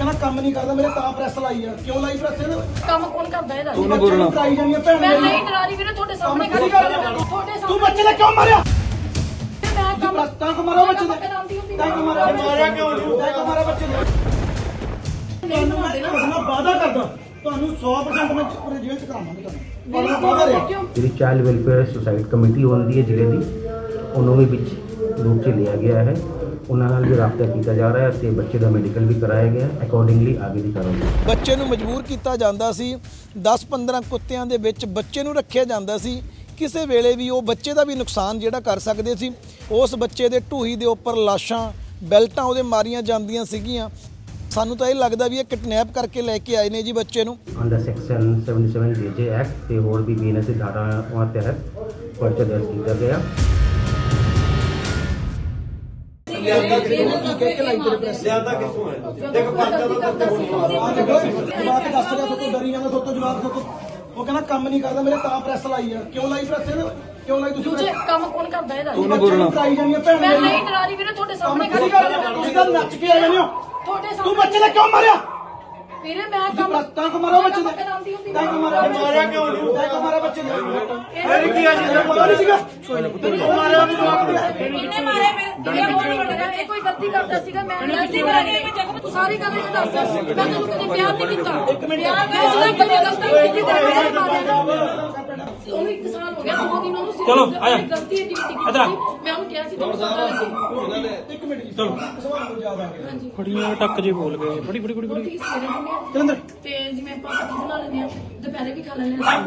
ਕਹਿੰਦਾ ਕੰਮ ਨਹੀਂ ਕਰਦਾ ਮੇਰੇ ਤਾਂ ਪ੍ਰੈਸ ਲਾਈ ਆ। ਕਿਉਂ ਲਾਈ ਪ੍ਰੈਸ ਇਹਦੇ ਕੰਮ ਕੌਣ ਕਰਦਾ ਇਹਦਾ? ਤੂੰ ਨੂੰ ਕਰਾਈ ਜਾਨੀ ਆ ਭੈਣ ਮੈਂ। ਨਹੀਂ ਡਰਾ ਰਹੀ ਵੀਰੇ ਤੁਹਾਡੇ ਸਾਹਮਣੇ ਕੰਮ ਕਰੀ ਕਰ ਜਾ। ਤੁਹਾਡੇ ਤੂੰ ਸਾਹਮਣੇ ਬੱਚੇ ਨੇ ਕਿਉਂ ਮਾਰਿਆ? ਮੈਂ ਕੰਮ ਤਾਂ ਕਿ ਮਾਰੋ ਬੱਚੇ ਹੁੰਦੀ ਤਾਂ ਕਿ ਮਾਰਿਆ ਮਾਰਿਆ ਕਿਉਂ ਨਹੀਂ ਤਾਂ? ਕਿ ਮਾਰਿਆ ਬੱਚੇ ਨੂੰ। ਤੁਹਾਨੂੰ ਮੈਂ ਨਾਲ ਵਾਅਦਾ ਕਰਦਾ। ਤੁਹਾਨੂੰ 100% ਮੈਂ ਚ ਕਰਾਵਾਂਗਾ ਤੁਹਾਨੂੰ। ਨਾਲ ਵਾਅਦਾ ਰਿਹਾ। ਜਿਹੜੀ ਚਾਈਲਡ ਵੈਲਫੇਅਰ ਸੁਸਾਇਟੀ ਕਮੇਟੀ ਹੁੰਦੀ ਹੈ ਜ਼ਿਲ੍ਹੇ ਦੀ ਉਹਨੂੰ ਵੀ ਵਿੱਚ ਰੂਪ 'ਚ ਲਿਆ ਗਿਆ ਹੈ। ਉਹਨਾਂ ਨਾਲ ਵੀ ਰਾਬਤਾ ਕੀਤਾ ਜਾ ਰਿਹਾ ਹੈ ਤੇ ਬੱਚੇ ਦਾ ਮੈਡੀਕਲ ਵੀ ਕਰਾਇਆ ਗਿਆ ਹੈ। ਅਕੋਰਡਿੰਗਲੀ ਆਗੇ ਦੀ ਕਾਰਵਾਈ। ਬੱਚੇ ਨੂੰ ਮਜਬੂਰ ਕੀਤਾ ਜਾਂਦਾ ਸੀ। 10-15 ਕੁੱਤਿਆਂ ਦੇ ਵਿੱਚ ਬੱਚੇ ਨੂੰ ਰੱਖਿਆ ਜਾਂਦਾ ਸੀ। ਕਿਸੇ ਵੇਲੇ ਵੀ ਉਹ ਬੱਚੇ ਦਾ ਵੀ ਨੁਕਸਾਨ ਜਿਹੜਾ ਕਰ ਸਕਦੇ ਸੀ। ਉਸ ਬੱਚੇ ਦੇ ਢੂਹੀ ਦੇ ਉੱਪਰ ਲਾਸ਼ਾਂ ਬੈਲਟਾਂ ਉਹਦੇ ਮਾਰੀਆਂ ਜਾਂਦੀਆਂ ਸੀਗੀਆਂ। ਸਾਨੂੰ ਤਾਂ ਇਹ ਲੱਗਦਾ ਵੀ ਇਹ ਕਿਡਨੈਪ ਕਰਕੇ ਲੈ ਕੇ ਆਏ ਨੇ ਜੀ ਬੱਚੇ ਨੂੰ। ਅੰਡਰ ਸੈਕਸ਼ਨ 77 ਜੇਜੇ ਐਕਟ ਤੇ ਹੋਰ ਵੀ ਬੀਐਨਐਸ ਦੀ ਧਾਰਾਵਾਂ ਤਹਿਤ ਪਰਚਾ ਦਰਜ ਕੀਤਾ ਗਿਆ। ਜ਼ਿਆਦਾ ਕਿੱਥੋਂ ਹੈ ਦੇਖ ਪਰਚਾ ਤਾਂ ਤੱਕ ਜਵਾਬ ਦੱਸ ਰਿਹਾ ਤੋਂ ਡਰੀ ਜਾਂਦਾ ਤੋਂ ਜਵਾਬ ਤੋਂ ਉਹ ਕਹਿੰਦਾ ਕੰਮ ਨਹੀਂ ਕਰਦਾ ਮੇਰੇ ਤਾਂ ਪ੍ਰੈਸ ਲਾਈ ਆ ਕਿਉਂ ਲਾਈ ਪ੍ਰੈਸ ਇਹਦੇ ਕਿਉਂ ਲਾਈ ਤੁਸੀਂ ਦੂਜੇ ਕੰਮ ਕੌਣ ਕਰਦਾ ਇਹਦਾ ਬੱਚੇ ਨੂੰ ਕਰਾਈ ਜਾਨੀ ਆ ਭੈਣ ਮੈਂ ਮੇਰੀ। ਨਹੀਂ ਡਰਾ ਰਹੀ ਵੀਰੇ ਤੁਹਾਡੇ ਕੰਮ ਸਾਹਮਣੇ ਕਰੀ ਖੜੀ ਕਰ ਕਰ ਤੁਸੀਂ ਤਾਂ ਨੱਚ ਕੇ ਆ ਜਾਂਦੇ ਹੋ। ਤੁਹਾਡੇ ਤੂੰ ਸਾਹਮਣੇ ਬੱਚੇ ਨੇ ਕਿਉਂ ਮਾਰਿਆ? ਵੀਰੇ ਮੈਂ ਕੰਮ ਤਾਂ ਕਿ ਮਾਰੋ ਬੱਚੇ ਮੈਂ ਦੇ ਕਰਾਉਂਦੀ ਹੁੰਦੀ ਤਾਂ ਕਿ ਮਾਰਿਆ ਕਿਉਂ ਨਹੀਂ? ਤਾਂ ਕਿ ਮਾਰਿਆ ਬੱਚੇ ਨੇ ਫਿਰ ਕੀ ਆ ਜੀ? ਪਤਾ ਨਹੀਂ ਸੀਗਾ। ਤੈਨੂੰ ਮਾਰਿਆ ਵੀ ਜਵਾਬ ਦੇ ਇਹਨੇ ਮਾਰੇ ਮੇਰੇ ਇਹ ਕੋਈ ਗਲਤੀ ਕਰਦਾ ਸੀਗਾ। ਮੈਂ ਗਲਤੀ ਕਰਾਂਗੀ ਤੂੰ ਸਾਰੀ ਗੱਲ ਇਹ ਦੱਸ ਮੈਂ ਤੈਨੂੰ ਕਦੇ ਪਿਆਰ ਨਹੀਂ ਕੀਤਾ ਇੱਕ ਮਿੰਟ। ਮੈਂ ਜਦੋਂ ਕਦੇ ਗਲਤੀ ਕੀਤੀ ਤਾਂ ਮੈਂ ਮਾਰਿਆ। ਹੋ ਗਿਆ ਉਹਨੂੰ ਚਲੋ ਆਇਆ। ਗਲਤੀ ਕੀਤੀ ਮੈਂ ਉਹਨੂੰ ਕਿਹਾ ਸੀ ਤੁਹਾਨੂੰ ਪਤਾ ਲੱਗੇ ਇੱਕ ਮਿੰਟ ਜੀ ਚਲੋ। ਸਵਾਲ ਨੂੰ ਯਾਦ ਆ ਗਿਆ। ਹਾਂਜੀ। ਫੜੀਆਂ ਟੱਕ ਜੇ ਬੋਲ ਗਏ ਫੜੀ ਫੜੀ ਫੜੀ ਫੜੀ। ਰੋਟੀ ਸਵੇਰੇ ਦਿੰਦੇ ਆ। ਜਲੰਧਰ ਤੇ ਜਿਵੇਂ ਆਪਾਂ ਪੱਤੀ ਬਣਾ ਲੈਂਦੇ ਆ ਦੁਪਹਿਰੇ ਵੀ ਖਾ ਲੈਂਦੇ ਆ।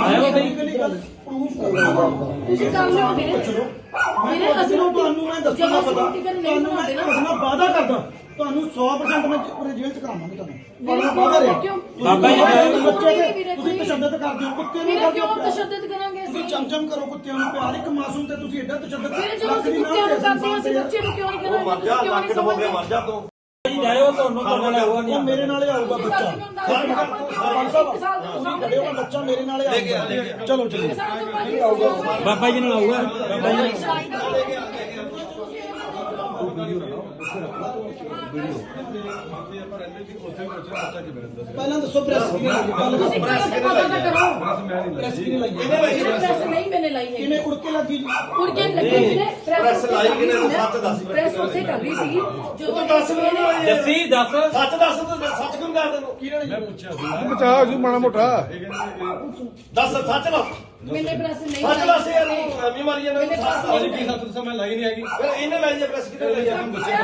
ਮੇਰੇ ਨਹੀਂ ਪਹਿਲੀ ਗੱਲ ਪ੍ਰੂਫ ਤੁਸੀਂ ਕੰਮ ਲਿਓ ਮੇਰੇ ਮੇਰੇ ਅਸੀਂ ਤੁਹਾਨੂੰ ਰੋਟੀ ਤੁਹਾਨੂੰ ਮੈਂ ਦੱਸਣਾ ਪਤਾ। ਤੁਹਾਨੂੰ ਮੈਂ ਦੱਸਣਾ ਕਰਦਾ। ਤੁਹਾਨੂੰ 100% ਮੈਂ ਪੂਰੇ ਜੇਲ੍ਹ ਚ ਕਰਾਵਾਂਗਾ ਤੁਹਾਨੂੰ। ਰਿਹਾ? ਬਾਬਾ ਜੀ, ਤੁਸੀਂ ਬੱਚੇ ਵੀਰੇ, ਦੇ ਵੀਰੇ, ਤੁਸੀਂ ਤਸ਼ੱਦਦ ਕਰਦੇ ਹੋ ਕੁੱਤੇ ਨੂੰ ਵੀਰੇ ਕਰਦੇ ਕਿਉਂ ਹੋ। ਤਸ਼ੱਦਦ ਕਰਾਂਗੇ ਤੁਸੀਂ ਅਸੀਂ ਚਮਚਮ ਕਰੋ ਕੁੱਤਿਆਂ ਨੂੰ ਪਿਆਰ ਇੱਕ ਮਾਸੂਮ ਤੇ ਤੁਸੀਂ ਐਡਾ ਤਸ਼ੱਦਦ ਵੀਰੇ ਜਦੋਂ ਲੱਖ ਅਸੀਂ ਕੁੱਤਿਆਂ ਨੂੰ ਕਰਦੇ ਹਾਂ ਅਸੀਂ ਬੱਚੇ ਨੂੰ ਕਿਉਂ ਨਹੀਂ ਉਹ ਮਰ ਕਰਾਂਗੇ ਜਾ ਤੁਸੀਂ ਕਿਉਂ ਨਹੀਂ ਸਮਝਦੇ ਮਰ ਜਾ ਤੂੰ। ਜੀ ਜਾਇਓ ਤੁਹਾਨੂੰ ਤੁਹਾਡੇ ਨਾਲ ਉਹ ਮੇਰੇ ਨਾਲ ਹੀ ਆਊਗਾ ਬੱਚਾ। ਤੋਂ ਤੁਸੀਂ ਖੜੇ ਹੋ ਬੱਚਾ ਮੇਰੇ ਨਾਲ ਹੀ ਆਊਗਾ। ਚਲੋ ਚਲੋ। ਬਾਬਾ ਜੀ ਨਾਲ ਆਊਗਾ। ਬਾਬਾ ਜੀ ਪਹਿਲਾਂ ਦੱਸੋ ਪ੍ਰੈਸ ਗੱਲ ਦੱਸੋ ਤੁਸੀਂ ਪ੍ਰੈਸ ਪਤਾ ਤਾਂ ਕਰੋ? ਪ੍ਰੈਸ ਨਹੀਂ ਮੈਨੇ ਲਾਈ ਹੈ ਕਿਵੇਂ ਉੜ ਕੇ ਲੱਗੀ ਜੀ। ਉੜ ਕੇ ਲੱਗੇ ਪ੍ਰੈਸ ਲਾਈ ਕਿਹਨੇ? ਸੱਚ ਦੱਸ। ਪ੍ਰੈਸ ਉੱਥੇ ਕਰ ਰਹੀ ਸੀ ਜਦੋਂ ਦੱਸ ਮੈਨੂੰ। ਜੱਸੀ ਦੱਸ। ਸੱਚ ਦੱਸ ਤੂੰ ਸੱਚ ਕਿਉਂ ਕਰ ਤੈਨੂੰ ਕਿਹਨੇ ਨੇ। ਬਚਾ ਜੀ ਮਾੜਾ ਮੋਟਾ। ਦੱਸ ਸੱਚ ਦੱਸ। ਮੈਨੇ ਪ੍ਰੈਸ ਨਹੀਂ ਸੱਚ ਲਾਈ ਦੱਸ ਯਾਰ ਤੂੰ ਐਵੇਂ ਮਾਰੀ ਜਾਂਦਾ ਮੈਨੇ ਸੱਚ ਪ੍ਰੈਸ ਦੱਸ। ਨਹੀਂ ਲਾਈ। ਤੁਸੀਂ ਮੈਂ ਲਾਈ ਨਹੀਂ ਹੈਗੀ। ਫਿਰ ਇਹਨੇ ਲਾਈ ਜੇ ਪ੍ਰੈਸ ਕਿਤੇ ਲਾਈ ਆ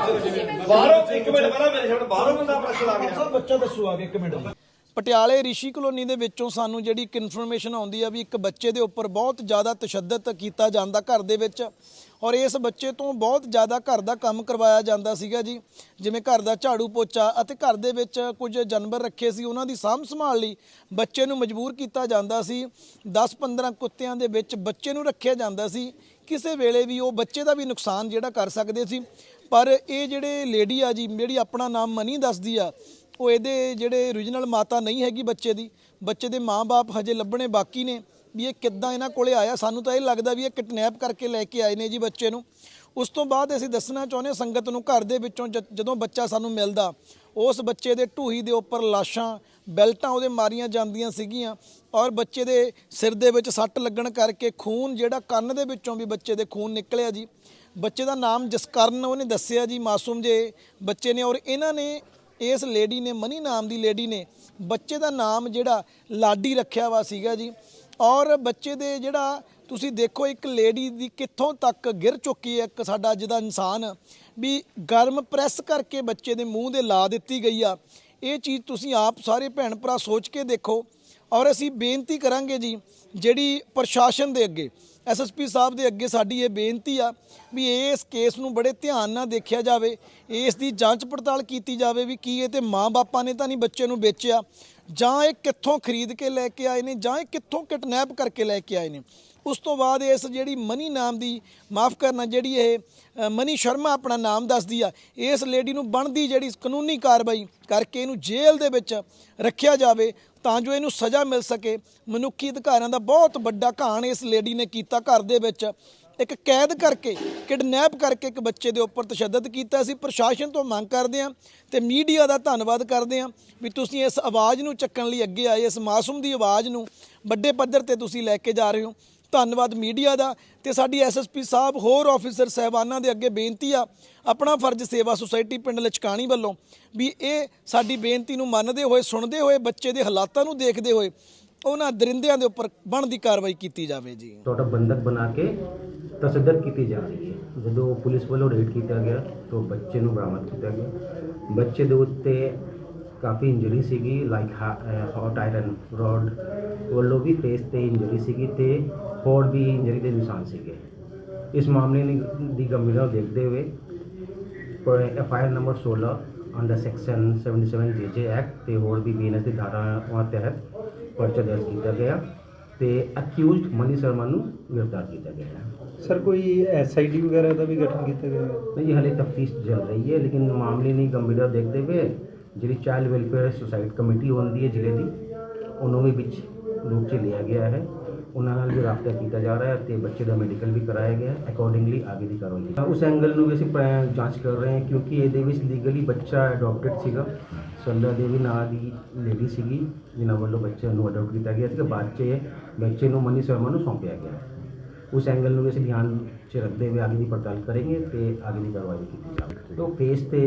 ਤੁਸੀਂ ਮੈਨੂੰ- ਬਾਹਰੋਂ ਇੱਕ ਮਿੰਟ ਪਹਿਲਾਂ ਮੇਰੇ ਸਾਹਮਣੇ ਬਾਹਰੋਂ ਬੰਦਾ ਪ੍ਰੈਸ ਲਾ ਗਿਆ। ਬੱਚਾ ਦੱਸੋ ਆ ਕੇ ਇੱਕ ਮਿੰਟ। ਪਟਿਆਲੇ ਰਿਸ਼ੀ ਕਲੋਨੀ ਦੇ ਵਿੱਚੋਂ ਸਾਨੂੰ ਜਿਹੜੀ ਇੱਕ ਇਨਫੋਰਮੇਸ਼ਨ ਆਉਂਦੀ ਆ ਵੀ ਇੱਕ ਬੱਚੇ ਦੇ ਉੱਪਰ ਬਹੁਤ ਜ਼ਿਆਦਾ ਤਸ਼ੱਦਦ ਕੀਤਾ ਜਾਂਦਾ ਘਰ ਦੇ ਵਿੱਚ। ਔਰ ਇਸ ਬੱਚੇ ਤੋਂ ਬਹੁਤ ਜ਼ਿਆਦਾ ਘਰ ਦਾ ਕੰਮ ਕਰਵਾਇਆ ਜਾਂਦਾ ਸੀਗਾ ਜੀ। ਜਿਵੇਂ ਘਰ ਦਾ ਝਾੜੂ ਪੋਚਾ ਅਤੇ ਘਰ ਦੇ ਵਿੱਚ ਕੁਝ ਜਾਨਵਰ ਰੱਖੇ ਸੀ, ਉਹਨਾਂ ਦੀ ਸਾਂਭ ਸੰਭਾਲ ਲਈ ਬੱਚੇ ਨੂੰ ਮਜਬੂਰ ਕੀਤਾ ਜਾਂਦਾ ਸੀ। 10-15 ਕੁੱਤਿਆਂ ਦੇ ਵਿੱਚ ਬੱਚੇ ਨੂੰ ਰੱਖਿਆ ਜਾਂਦਾ ਸੀ। ਕਿਸੇ ਵੇਲੇ ਵੀ ਉਹ ਬੱਚੇ ਦਾ ਵੀ ਨੁਕਸਾਨ ਜਿਹੜਾ ਕਰ ਸਕਦੇ ਸੀ। ਪਰ ਇਹ ਜਿਹੜੇ ਲੇਡੀ ਆ ਜੀ, ਜਿਹੜੀ ਆਪਣਾ ਨਾਮ ਮਨੀ ਦੱਸਦੀ ਆ ਉਹ ਇਹਦੇ ਜਿਹੜੇ origignal ਮਾਤਾ ਨਹੀਂ ਹੈਗੀ ਬੱਚੇ ਦੀ, ਬੱਚੇ ਦੇ ਮਾਪੇ ਹਜੇ ਲੱਭਣੇ ਬਾਕੀ ਨੇ, ਵੀ ਇਹ ਕਿੱਦਾਂ ਇਹਨਾਂ ਕੋਲੇ ਆਇਆ। ਸਾਨੂੰ ਤਾਂ ਇਹ ਲੱਗਦਾ ਵੀ ਇਹ ਕਿਡਨੈਪ ਕਰਕੇ ਲੈ ਕੇ ਆਏ ਨੇ ਜੀ ਬੱਚੇ ਨੂੰ। ਉਸ ਤੋਂ ਬਾਅਦ ਅਸੀਂ ਦੱਸਣਾ ਚਾਹੁੰਦੇ ਹਾਂ ਸੰਗਤ ਨੂੰ ਘਰ ਦੇ ਵਿੱਚੋਂ ਜਦੋਂ ਬੱਚਾ ਸਾਨੂੰ ਮਿਲਦਾ, ਉਸ ਬੱਚੇ ਦੇ ਢੂਹੀ ਦੇ ਉੱਪਰ ਲਾਸ਼ਾਂ, ਬੈਲਟਾਂ ਉਹਦੇ ਮਾਰੀਆਂ ਜਾਂਦੀਆਂ ਸੀਗੀਆਂ ਔਰ ਬੱਚੇ ਦੇ ਸਿਰ ਦੇ ਵਿੱਚ ਸੱਟ ਲੱਗਣ ਕਰਕੇ ਖੂਨ ਜਿਹੜਾ ਕੰਨ ਦੇ ਵਿੱਚੋਂ ਵੀ ਬੱਚੇ ਦੇ ਖੂਨ ਨਿਕਲਿਆ ਜੀ। ਬੱਚੇ ਦਾ ਨਾਮ ਜਸਕਰਨ ਉਹਨੇ ਦੱਸਿਆ ਜੀ, ਮਾਸੂਮ ਜੇ ਬੱਚੇ ਨੇ ਔਰ ਇਹਨਾਂ ਨੇ ਇਸ ਲੇਡੀ ਨੇ, ਮਨੀ ਨਾਮ ਦੀ ਲੇਡੀ ਨੇ ਬੱਚੇ ਦਾ ਨਾਮ ਜਿਹੜਾ ਲਾਡੀ ਰੱਖਿਆ ਵਾ ਸੀਗਾ ਜੀ। ਔਰ ਬੱਚੇ ਦੇ ਜਿਹੜਾ ਤੁਸੀਂ ਦੇਖੋ, ਇੱਕ ਲੇਡੀ ਦੀ ਕਿੱਥੋਂ ਤੱਕ ਗਿਰ ਚੁੱਕੀ ਹੈ ਇੱਕ ਸਾਡਾ ਅੱਜ ਦਾ ਇਨਸਾਨ, ਵੀ ਗਰਮ ਪ੍ਰੈਸ ਕਰਕੇ ਬੱਚੇ ਦੇ ਮੂੰਹ ਦੇ ਲਾ ਦਿੱਤੀ ਗਈ ਆ। ਇਹ ਚੀਜ਼ ਤੁਸੀਂ ਆਪ ਸਾਰੇ ਭੈਣ ਭਰਾ ਸੋਚ ਕੇ ਦੇਖੋ। ਔਰ ਅਸੀਂ ਬੇਨਤੀ ਕਰਾਂਗੇ ਜੀ, ਜਿਹੜੀ ਪ੍ਰਸ਼ਾਸਨ ਦੇ ਅੱਗੇ ਐਸਐਸਪੀ ਸਾਹਿਬ ਦੇ ਅੱਗੇ ਸਾਡੀ ਇਹ ਬੇਨਤੀ ਆ ਵੀ ਇਸ ਕੇਸ ਨੂੰ ਬੜੇ ਧਿਆਨ ਨਾਲ ਦੇਖਿਆ ਜਾਵੇ, ਇਸ ਦੀ ਜਾਂਚ ਪੜਤਾਲ ਕੀਤੀ ਜਾਵੇ ਵੀ ਕੀ ਇਹ ਤੇ ਮਾਂ-ਬਾਪਾਂ ਨੇ ਤਾਂ ਨਹੀਂ ਬੱਚੇ ਨੂੰ ਵੇਚਿਆ, ਜਾਂ ਇਹ ਕਿੱਥੋਂ ਖਰੀਦ ਕੇ ਲੈ ਕੇ ਆਏ ਨੇ, ਜਾਂ ਇਹ ਕਿੱਥੋਂ ਕਿਡਨੈਪ ਕਰਕੇ ਲੈ ਕੇ ਆਏ ਨੇ। ਉਸ ਤੋਂ ਬਾਅਦ ਇਸ ਜਿਹੜੀ ਮਨੀ ਨਾਮ ਦੀ, ਮਾਫ ਕਰਨਾ, ਜਿਹੜੀ ਇਹ ਮਨੀ ਸ਼ਰਮਾ ਆਪਣਾ ਨਾਮ ਦੱਸਦੀ ਆ, ਇਸ ਲੇਡੀ ਨੂੰ ਬਣਦੀ ਜਿਹੜੀ ਕਾਨੂੰਨੀ ਕਾਰਵਾਈ ਕਰਕੇ ਇਹਨੂੰ ਜੇਲ੍ਹ ਦੇ ਵਿੱਚ ਰੱਖਿਆ ਜਾਵੇ ਤਾਂ ਜੋ ਇਹਨੂੰ ਸਜ਼ਾ ਮਿਲ ਸਕੇ। ਮਨੁੱਖੀ ਅਧਿਕਾਰਾਂ ਦਾ ਬਹੁਤ ਵੱਡਾ ਘਾਣ ਇਸ ਲੇਡੀ ਨੇ ਕੀਤਾ ਘਰ ਦੇ ਵਿੱਚ। ਇੱਕ ਕੈਦ ਕਰਕੇ, ਕਿਡਨੈਪ ਕਰਕੇ ਇੱਕ ਬੱਚੇ ਦੇ ਉੱਪਰ ਤਸ਼ੱਦਦ ਕੀਤਾ ਸੀ। ਪ੍ਰਸ਼ਾਸਨ ਤੋਂ ਮੰਗ ਕਰਦੇ ਹਾਂ ਤੇ ਮੀਡੀਆ ਦਾ ਧੰਨਵਾਦ ਕਰਦੇ ਹਾਂ ਵੀ ਤੁਸੀਂ ਇਸ ਆਵਾਜ਼ ਨੂੰ ਚੱਕਣ ਲਈ ਅੱਗੇ ਆਏ, ਇਸ ਮਾਸੂਮ ਦੀ ਆਵਾਜ਼ ਨੂੰ ਵੱਡੇ ਪੱਧਰ ਤੇ ਤੁਸੀਂ ਲੈ ਕੇ ਜਾ ਰਹੇ ਹੋ। ਧੰਨਵਾਦ ਮੀਡੀਆ ਦਾ ਤੇ ਸਾਡੀ ਐਸਐਸਪੀ ਸਾਹਿਬ ਹੋਰ ਆਫੀਸਰ ਸਹਿਬਾਨਾਂ ਦੇ ਅੱਗੇ ਬੇਨਤੀ ਆ ਆਪਣਾ ਫਰਜ਼ ਸੇਵਾ ਸੁਸਾਇਟੀ ਪਿੰਡ ਲਚਕਾਣੀ ਵੱਲੋਂ ਵੀ ਇਹ ਸਾਡੀ ਬੇਨਤੀ ਨੂੰ ਮੰਨਦੇ ਹੋਏ, ਸੁਣਦੇ ਹੋਏ, ਬੱਚੇ ਦੇ ਹਾਲਾਤਾਂ ਨੂੰ ਦੇਖਦੇ ਹੋਏ ਉਹਨਾਂ ਦਰਿੰਦਿਆਂ ਦੇ ਉੱਪਰ ਬਣਦੀ ਕਾਰਵਾਈ ਕੀਤੀ ਜਾਵੇ ਜੀ। ਤੁਹਾਡਾ ਬੰਦਕ ਬਣਾ ਕੇ ਤਸੱਦਦ ਕੀਤੀ ਜਾ ਰਹੀ ਹੈ। ਜਦੋਂ ਪੁਲਿਸ ਵੱਲੋਂ ਰੇਡ ਕੀਤਾ ਗਿਆ ਤਾਂ ਬੱਚੇ ਨੂੰ ਬਰਾਮਦ ਕੀਤਾ ਗਿਆ। ਬੱਚੇ ਦੇ ਉੱਤੇ ਕਾਫੀ ਇੰਜਰੀ ਸੀਗੀ ਲਾਈਕ ਹੌਟ ਆਇਰਨ ਰੋਡ ਵੱਲੋਂ ਵੀ ਫੇਸ ਤੇ ਇੰਜਰੀ ਸੀਗੀ ਤੇ ਹੋਰ ਵੀ ਇੰਜਰੀ ਦੇ ਨਿਸ਼ਾਨ ਸੀਗੇ। ਇਸ ਮਾਮਲੇ ਦੀ ਗੰਭੀਰਤਾ ਦੇਖਦੇ ਹੋਏ ਪਰ F I R number 16 under section 77 JJ act ਤੇ ਹੋਰ ਵੀ ਬੀਐਨਐਸ ਦੀ ਧਾਰਾਵਾਂ ਤਹਿਤ ਪਰਚਾ ਦਰਜ ਕੀਤਾ ਗਿਆ ਤੇ ਅਕਿਊਜ਼ਡ ਮਨੀ ਸ਼ਰਮਾ ਨੂੰ ਗ੍ਰਿਫਤਾਰ ਕੀਤਾ ਗਿਆ ਹੈ। ਸਰ ਕੋਈ ਐਸਆਈਡੀ ਵਗੈਰਾ ਦਾ ਵੀ ਗਠਨ ਕੀਤਾ ਗਿਆ ਨਹੀਂ ਹਾਲੇ ਤਫਤੀਸ਼ ਚੱਲ ਰਹੀ ਹੈ ਲੇਕਿਨ ਮਾਮਲੇ ਦੀ ਗੰਭੀਰਤਾ ਦੇਖਦੇ ਹੋਏ ਜਿਹੜੀ ਚਾਈਲਡ ਵੈਲਫੇਅਰ ਸੁਸਾਇਟੀ ਕਮੇਟੀ ਹੁੰਦੀ ਹੈ ਜ਼ਿਲ੍ਹੇ ਦੀ ਉਹਨੂੰ ਵੀ ਵਿੱਚ ਰੂਪ 'ਚ ਲਿਆ ਗਿਆ ਹੈ। ਉਹਨਾਂ ਨਾਲ ਵੀ ਰਾਬਤਾ ਕੀਤਾ ਜਾ ਰਿਹਾ ਹੈ ਤੇ ਬੱਚੇ ਦਾ ਮੈਡੀਕਲ ਵੀ ਕਰਾਇਆ ਗਿਆ ਹੈ। ਅਕੋਰਡਿੰਗਲੀ ਅੱਗੇ ਦੀ ਕਾਰਵਾਈ ਉਸ ਐਂਗਲ ਨੂੰ ਵੀ ਅਸੀਂ ਜਾਂਚ ਕਰ ਰਹੇ ਹਾਂ ਕਿਉਂਕਿ ਇਹਦੇ ਵਿੱਚ ਲੀਗਲੀ ਬੱਚਾ ਅਡਾਪਟਡ ਸੀਗਾ। ਸੰਦਾ ਦੇਵੀ ਨਾਂ ਦੀ ਲੇਡੀ ਸੀਗੀ ਜਿਨ੍ਹਾਂ ਵੱਲੋਂ ਬੱਚੇ ਨੂੰ ਅਡਾਪਟ ਕੀਤਾ ਗਿਆ ਸੀ ਬਾਅਦ 'ਚ ਇਹ ਬੱਚੇ ਨੂੰ ਮਨੀ ਸ਼ਰਮਾ ਨੂੰ ਸੌਂਪਿਆ ਗਿਆ ਉਸ ਐਂਗਲ ਨੂੰ ਵੀ ਅਸੀਂ ਧਿਆਨ 'ਚ ਰੱਖਦੇ ਹੋਏ ਅੱਗੇ ਦੀ ਪੜਤਾਲ ਕਰਾਂਗੇ ਤੇ ਅੱਗੇ ਦੀ ਕਾਰਵਾਈ ਕੀਤੀ ਜਾਵੇਗੀ ਤੋਂ ਫੇਸ ਤੇ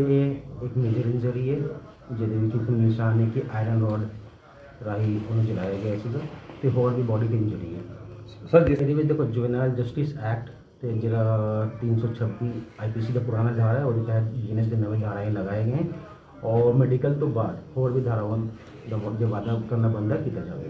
ਇੱਕ ਮੇਜਰ ਇੰਜਰੀ ਹੈ। ਜਿਹਦੇ ਵਿੱਚ ਇੱਕ ਨਿਸ਼ਾਨ ਹੈ ਕਿ ਆਇਰਨ ਰੋਡ ਰਾਹੀਂ ਉਹਨੂੰ ਚਲਾਇਆ ਗਿਆ ਸੀਗਾ ਤੇ ਹੋਰ ਵੀ ਬੋਡੀ ਤੇ ਇੰਜਰੀ ਹੈ। ਸਰ ਜਿਸ ਇਹਦੇ ਵਿੱਚ ਦੇਖੋ ਜੁਵੈਨਾਈਲ ਜਸਟਿਸ ਐਕਟ ਤੇ ਜਿਹੜਾ 326 ਆਈਪੀਸੀ ਦਾ ਪੁਰਾਣਾ ਧਾਰਾ ਹੈ ਉਹਦੇ ਤਹਿਤ ਜਿਨਸ ਦੇ ਨਵੇਂ ਧਾਰਾਏ ਲਗਾਏ ਗਏ। ਔਰ ਮੈਡੀਕਲ ਤੋਂ ਬਾਅਦ ਹੋਰ ਵੀ ਧਾਰਾਵਾਂ ਦਾ ਵਾਧਾ ਕਰਨਾ ਬੰਦਾ ਕੀਤਾ ਜਾਵੇਗਾ।